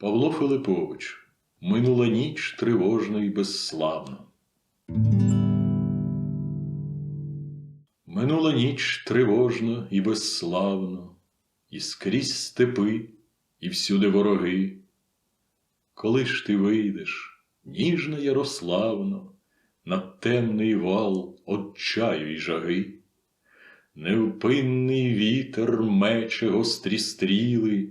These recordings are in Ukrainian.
Павло Филипович, минула ніч тривожно і безславно. Минула ніч тривожно і безславно, і скрізь степи, і всюди вороги. Коли ж ти вийдеш, ніжно Ярославно, на темний вал отчаю й жаги, невпинний вітер мече гострі стріли,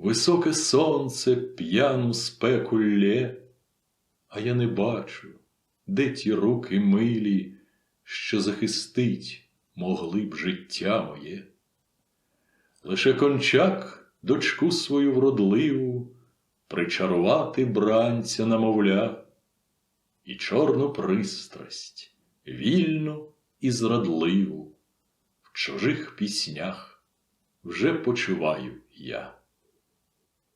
високе сонце п'яну спеку лє, а я не бачу, де ті руки милі, що захистить могли б життя моє. Лише кончак дочку свою вродливу причарувати бранця намовля, і чорну пристрасть, вільну і зрадливу, в чужих піснях вже почуваю я.